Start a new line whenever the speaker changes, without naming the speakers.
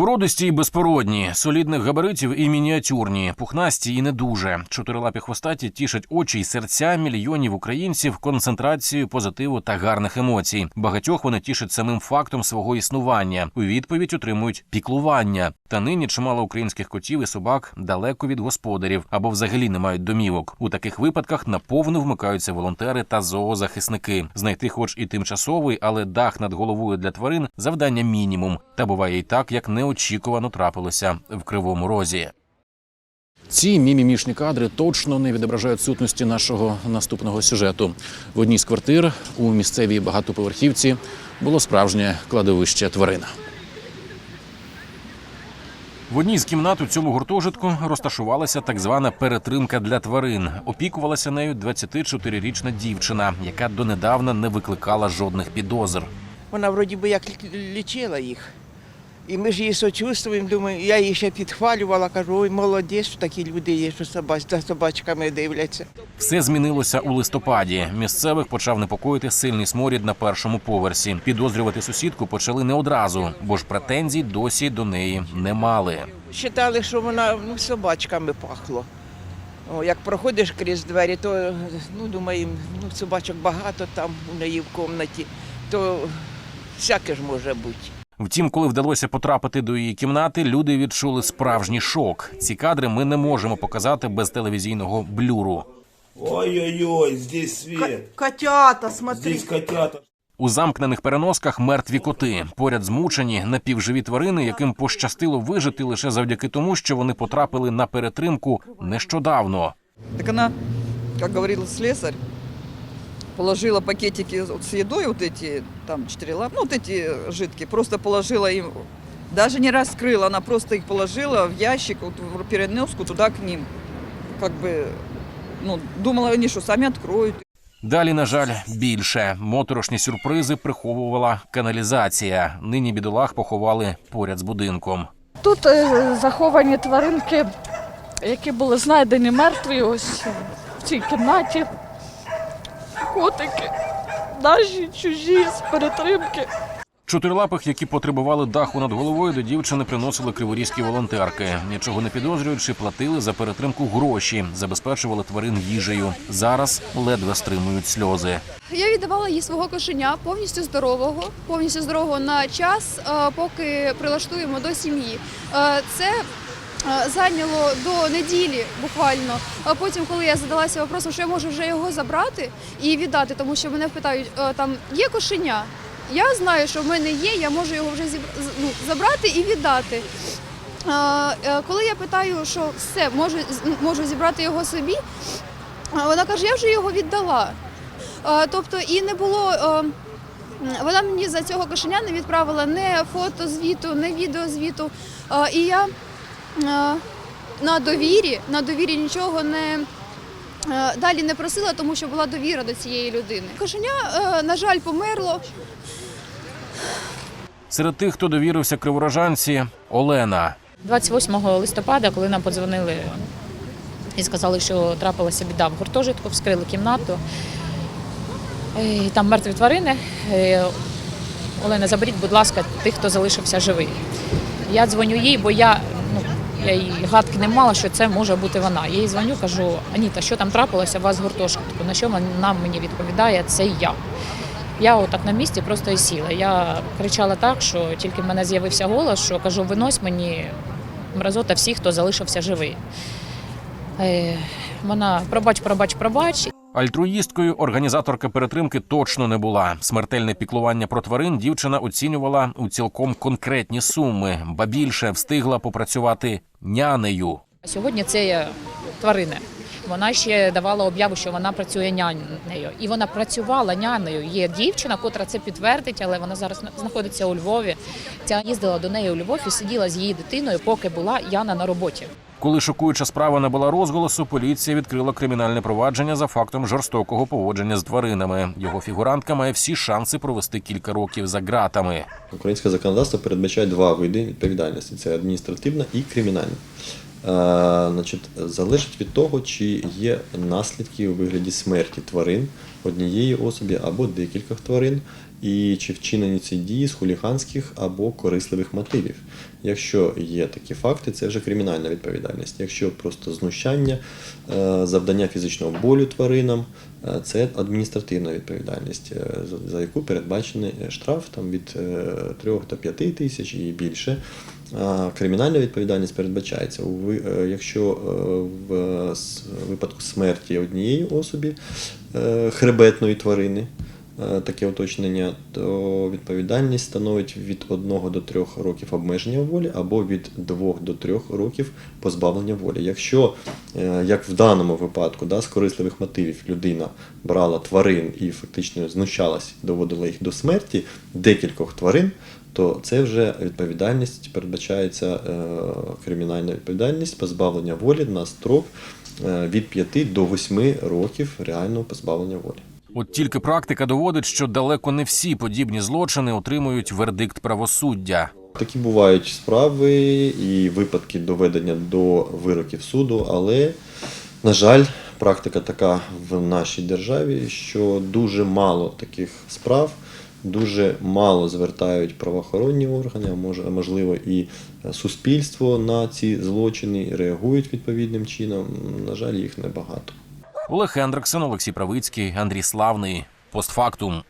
Породисті і безпородні, солідних габаритів і мініатюрні, пухнасті і не дуже. Чотирилапі хвостаті тішать очі й серця мільйонів українців концентрацією позитиву та гарних емоцій. Багатьох вони тішать самим фактом свого існування. У відповідь отримують піклування. Та нині чимало українських котів і собак далеко від господарів або взагалі не мають домівок. У таких випадках наповну вмикаються волонтери та зоозахисники. Знайти, хоч і тимчасовий, але дах над головою для тварин завдання мінімум. Та буває і так, як неочікувано трапилося в кривому розі. Ці мімімішні кадри точно не відображають сутності нашого наступного сюжету. В одній з квартир у місцевій багатоповерхівці було справжнє кладовище тварин. В одній з кімнат у цьому гуртожитку розташувалася так звана перетримка для тварин. Опікувалася нею 24-річна дівчина, яка донедавна не викликала жодних підозр.
Вона вроді би як лічила їх. І ми ж її сочувствуємо, думаю, я її ще підхвалювала, кажу, ой, молодець, що такі люди є, що собач, за собачками дивляться.
Все змінилося у листопаді. Місцевих почав непокоїти сильний сморід на першому поверсі. Підозрювати сусідку почали не одразу, бо ж претензій досі до неї не мали.
Считали, що вона ну, собачками пахло. О, як проходиш крізь двері, то ну, думаю, ну, собачок багато там у неї в кімнаті, то всяке ж може бути.
Втім, коли вдалося потрапити до її кімнати, люди відчули справжній шок. Ці кадри ми не можемо показати без телевізійного блюру.
Ой-ой-ой, здесь свет.
Котята, смотри.
Здесь котята.
У замкнених переносках мертві коти. Поряд змучені напівживі тварини, яким пощастило вижити лише завдяки тому, що вони потрапили на перетримку нещодавно.
Так она, как говорил слесарь, положила пакетики вот с едой, вот эти, там, четыре лап, ну, вот эти жидкие, просто положила им, даже не раскрыла, она просто их положила в ящик, вот в переноску туда к ним. Как бы, ну, думала они, что сами откроют.
Далі, на жаль, більше моторошні сюрпризи приховувала каналізація. Нині бідолах поховали поряд з будинком.
Тут е, заховані тваринки, які були знайдені мертві ось в цій кімнаті. Котики, наші чужі з перетримки.
Чотирилапих, які потребували даху над головою, до дівчини приносили криворізькі волонтерки. Нічого не підозрюючи, платили за перетримку гроші, забезпечували тварин їжею. Зараз ледве стримують сльози.
Я віддавала їй свого кошеня повністю здорового, повністю здорового на час, е, поки прилаштуємо до сім'ї. Е, Це зайняло до неділі буквально. А потім, коли я задалася вопросом, що я можу вже його забрати і віддати, тому що мене питають, е, там є кошеня. Я знаю, що в мене є, я можу його вже зібр- ну, забрати і віддати. Е, е, Коли я питаю, що все, можу, з- можу зібрати його собі, вона каже, я вже його віддала. Е, Тобто і не було. е, м, Вона мені за цього кошеня не відправила не фото звіту, не відеозвіту. Е, І я е, на довірі, на довірі нічого не. е, Далі не просила, тому що була довіра до цієї людини. Кошеня, е, на жаль, померло.
Серед тих, хто довірився криворожанці, Олена.
28 листопада, коли нам подзвонили і сказали, що трапилася біда в гуртожитку, вскрили кімнату. Е, і Там мертві тварини. Е, Олена, заберіть, будь ласка, тих, хто залишився живий. Я дзвоню їй, бо я, я їй гадки не мала, що це може бути вона. Я їй дзвоню, кажу, Аніта, що там трапилося у вас в гуртожитку? На що вона мені відповідає, це я. Я отак на місці просто і сіла. Я кричала так, що тільки в мене з'явився голос, що кажу, винось мені мразота всіх, хто залишився живий. Е, Вона пробач, пробач, пробач.
Альтруїсткою організаторка перетримки точно не була. Смертельне піклування про тварин дівчина оцінювала у цілком конкретні суми, ба більше встигла попрацювати нянею.
Сьогодні це є тварини. Вона ще давала об'яву, що вона працює нянею. І вона працювала нянею. Є дівчина, котра це підтвердить, але вона зараз знаходиться у Львові. Ця їздила до неї у Львов і сиділа з її дитиною, поки була Яна на роботі.
Коли шокуюча справа набула розголосу, поліція відкрила кримінальне провадження за фактом жорстокого поводження з тваринами. Його фігурантка має всі шанси провести кілька років за ґратами.
Українське законодавство передбачає два види відповідальності: це адміністративна і кримінальна. Е, значить, залежить від того, чи є наслідки у вигляді смерті тварин однієї особі або декількох тварин, і чи вчинені ці дії з хуліганських або корисливих мотивів. Якщо є такі факти, це вже кримінальна відповідальність. Якщо просто знущання, е, завдання фізичного болю тваринам, е, це адміністративна відповідальність, е, за- яку передбачений штраф там, від 3 до 5 тисяч і більше. А Кримінальна відповідальність передбачається, якщо в випадку смерті однієї особи е, хребетної тварини, таке уточнення, то відповідальність становить від 1 до 3 років обмеження волі або від 2 до 3 років позбавлення волі. Якщо, е, як в даному випадку, да, з корисливих мотивів людина брала тварин і фактично знущалась, доводила їх до смерті, декількох тварин, то це вже відповідальність передбачається е, кримінальна відповідальність позбавлення волі на строк е, від 5 до 8 років реального позбавлення волі.
От тільки практика доводить, що далеко не всі подібні злочини отримують вердикт правосуддя.
Такі бувають справи і випадки доведення до вироків суду, але, на жаль, практика така в нашій державі, що дуже мало таких справ, дуже мало звертають правоохоронні органи, а можливо, і суспільство на ці злочини реагують відповідним чином. На жаль, їх небагато.
Олег Хендриксон, Олексій Правицький, Андрій Славний. Постфактум.